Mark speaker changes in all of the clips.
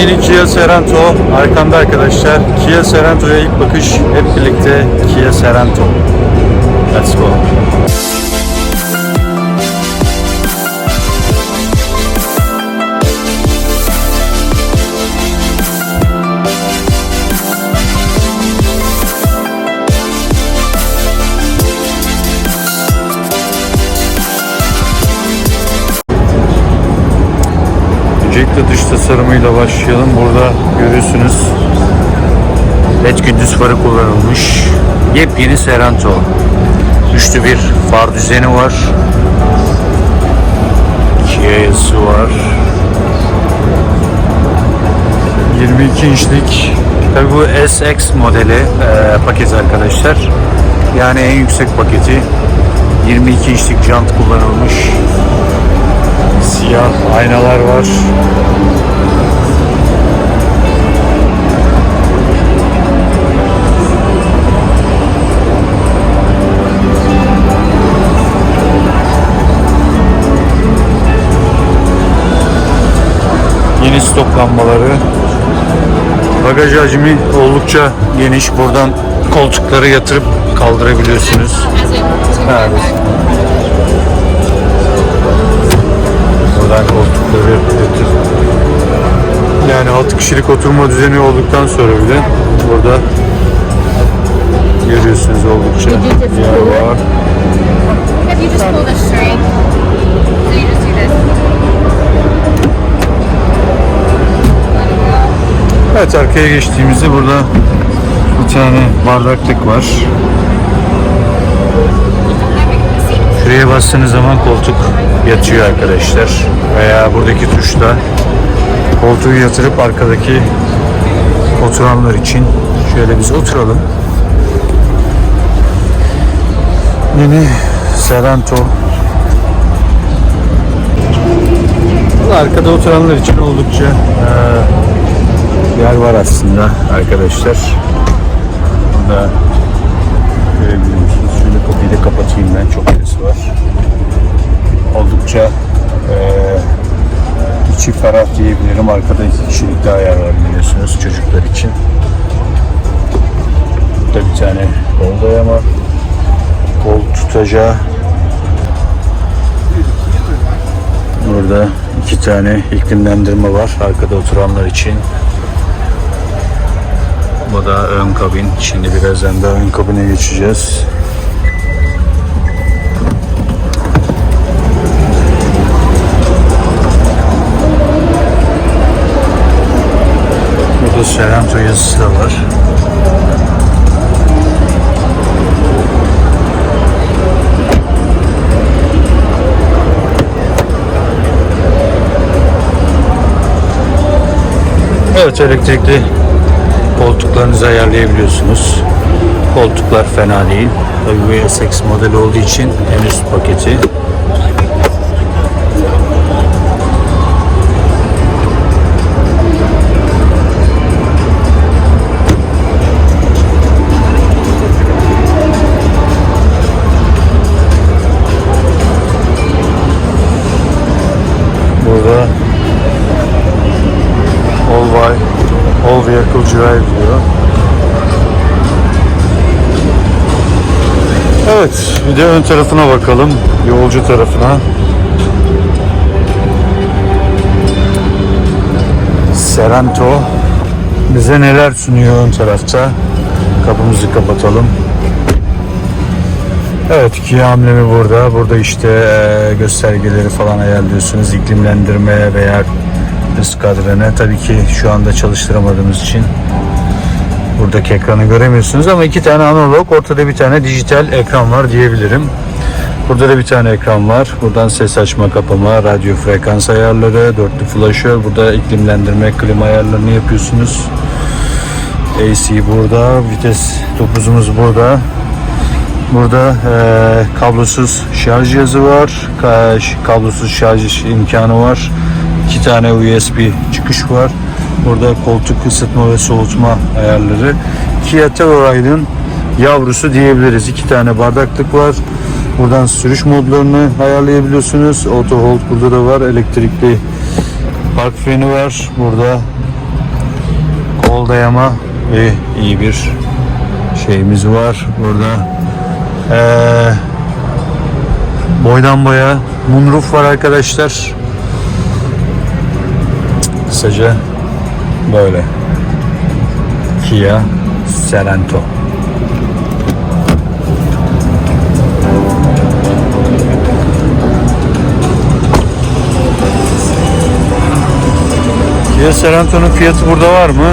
Speaker 1: Yepyeni Kia Sorento arkamda arkadaşlar. Kia Sorento'ya ilk bakış hep birlikte Kia Sorento. Let's go. Öncelikle dış tasarımıyla başlayalım. Burada görüyorsunuz LED gündüz farı kullanılmış. Yepyeni Sorento. Üçlü bir far düzeni var. Kia yazısı var. 22 inçlik Tabi bu SX modeli e, paket arkadaşlar. Yani en yüksek paketi. 22 inçlik jant kullanılmış. Siyah aynalar var. Yeni stop lambaları. Bagaj hacmi oldukça geniş. Buradan koltukları yatırıp kaldırabiliyorsunuz. Evet. Kişilik oturma düzeni olduktan sonra bile burada görüyorsunuz oldukça yer var. Evet arkaya geçtiğimizde burada bir tane bardaklık var. Şuraya bastığınız zaman koltuk yatıyor arkadaşlar. Veya buradaki tuşla koltuğu yatırıp arkadaki oturanlar için şöyle biz oturalım. Yeni Sorento Arkada oturanlar için oldukça yer var aslında arkadaşlar. Burada görebiliyorsunuz. Şöyle kapıyı da kapatayım ben. Çok ses var. Oldukça eee içi ferah diyebilirim. Arkada iki kişilik daha yer var biliyorsunuz çocuklar için. Burada bir tane kol dayama. Kol tutacağı. Burada iki tane iklimlendirme var arkada oturanlar için. Bu da ön kabin. Şimdi birazdan da ön kabine geçeceğiz. Sorento yazısı da var. Evet elektrikli koltuklarınızı ayarlayabiliyorsunuz. Koltuklar fena değil. Tabii bu SX modeli olduğu için en üst paketi. Evet, bir de ön tarafına bakalım. Yolcu tarafına. Serento bize neler sunuyor ön tarafta? Kapımızı kapatalım. Evet, Kia amblemi burada. Burada işte e, göstergeleri falan ayarlıyorsunuz. İklimlendirme veya kadranı. Tabii ki şu anda çalıştıramadığımız için buradaki ekranı göremiyorsunuz ama iki tane analog, ortada bir tane dijital ekran var diyebilirim. Burada da bir tane ekran var. Buradan ses açma, kapama, radyo frekans ayarları, dörtlü flaşör. Burada iklimlendirme, klima ayarlarını yapıyorsunuz. AC burada, vites topuzumuz burada. Burada eee, kablosuz şarj cihazı var. Kablosuz şarj imkanı var. İki tane USB çıkış var. Burada koltuk ısıtma ve soğutma ayarları. Kia Telluride'ın yavrusu diyebiliriz. İki tane bardaklık var. Buradan sürüş modlarını ayarlayabiliyorsunuz. Auto hold burada da var. Elektrikli park freni var. Burada kol dayama ve iyi bir şeyimiz var burada. Ee, boydan boya moonroof var arkadaşlar. Kısaca böyle. Kia Sorento. Kia Sorento'nun fiyatı burada var mı?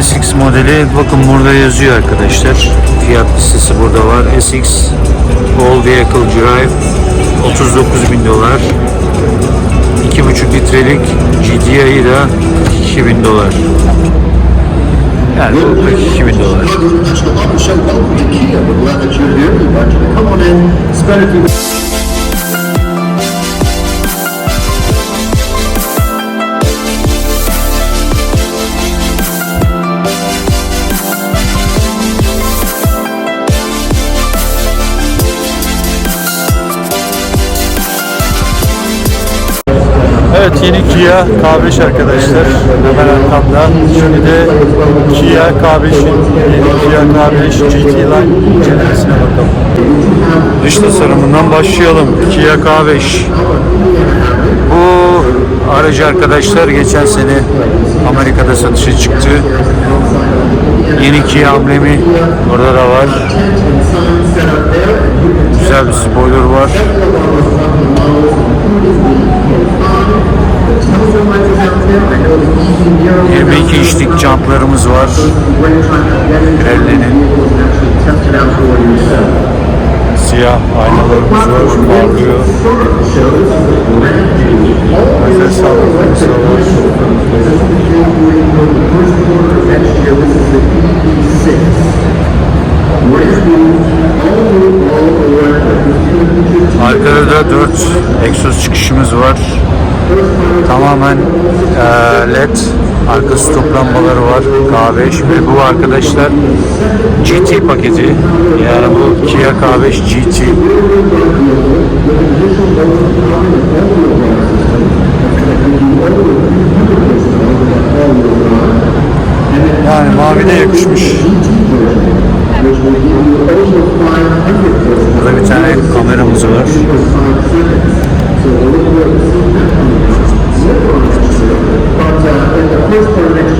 Speaker 1: SX modeli bakın burada yazıyor arkadaşlar. Fiyat listesi burada var. SX All Vehicle Drive 39 bin dolar. 2,5 litrelik GTI da 2000 dolar. Yani bu 2000 dolar. Yeni Kia K5 arkadaşlar. Hemen arkamda. Şimdi de Kia K5'in yeni Kia K5 GT Line incelemesine bakalım. Dış tasarımından başlayalım. Kia K5. Bu aracı arkadaşlar geçen sene Amerika'da satışa çıktı. Yeni Kia amblemi burada da var. Güzel bir spoiler var. 22 inçlik jantlarımız var. Pirelli'nin siyah aynalarımız var. Parlıyor. Nefes almamız var. Arkada da 4 egzoz çıkışımız var. Tamamen eee, led arka stop lambaları var K5 ve bu arkadaşlar GT paketi yani bu Kia K5 GT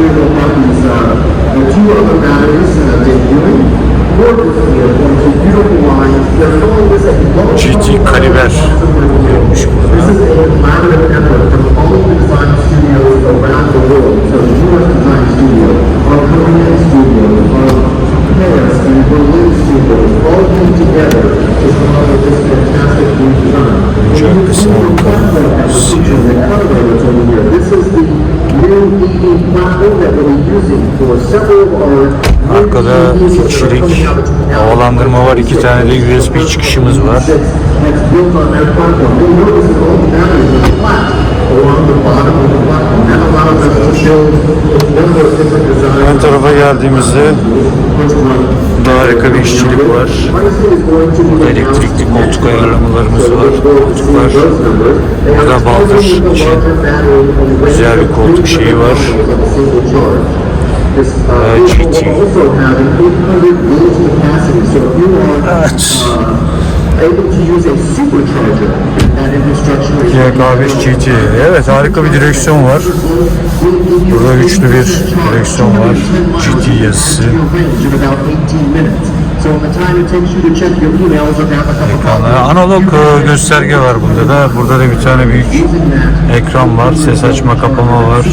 Speaker 2: have these, uh, two other batteries uh, debuting. Gorgeously, are going to
Speaker 1: Arkada iki kişilik havalandırma var. iki tane de USB çıkışımız var. Ön tarafa geldiğimizde burada harika bir işçilik var.
Speaker 2: Be
Speaker 1: Elektrikli koltuk ayarlamalarımız var. Koltuklar. Burada baldır için güzel bir koltuk şeyi var.
Speaker 2: This, vehicle
Speaker 1: GT.
Speaker 2: will also have an 800 volts capacity. So if you are
Speaker 1: Evet.
Speaker 2: uh, able to use a supercharger, that infrastructure is
Speaker 1: Kia K5 GT. Evet harika bir direksiyon var. Burada güçlü bir direksiyon var. GT yazısı. Analog e, gösterge var bunda da. Burada da bir tane büyük ekran var. Ses açma kapama var.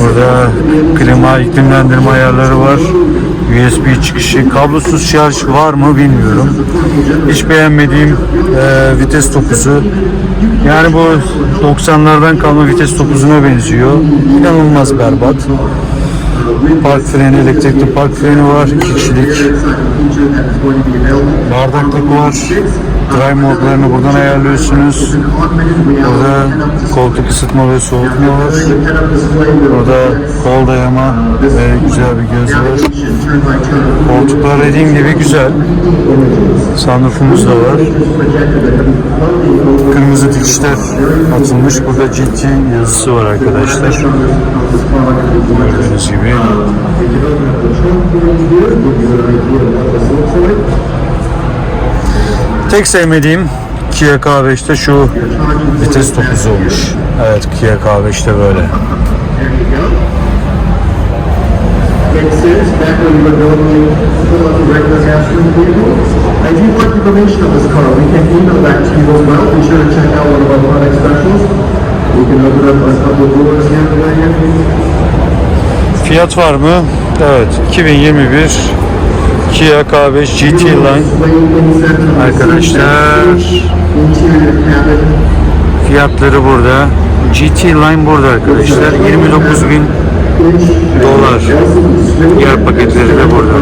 Speaker 1: Burada klima, iklimlendirme ayarları var. USB çıkışı. Kablosuz şarj var mı bilmiyorum. Hiç beğenmediğim e, vites topuzu. Yani bu 90'lardan kalma vites topuzuna benziyor. İnanılmaz berbat. Park freni, elektrikli park freni var. İki kişilik. Bardaklık var.
Speaker 2: Drive modlarını buradan ayarlıyorsunuz. Burada koltuk ısıtma ve soğutma var. Burada kol dayama ve güzel bir göz var. Koltuklar dediğim gibi güzel. Sunroofumuz da var. Kırmızı dikişler atılmış. Burada GT yazısı var arkadaşlar. Gördüğünüz gibi. Tek sevmediğim Kia K5'te şu vites topuzu olmuş. Evet Kia K5'te böyle. Fiyat var mı? Evet 2021 Kia K5 GT Line Arkadaşlar fiyatları burada. GT Line burada arkadaşlar. 29 bin dolar. Diğer paketleri de burada.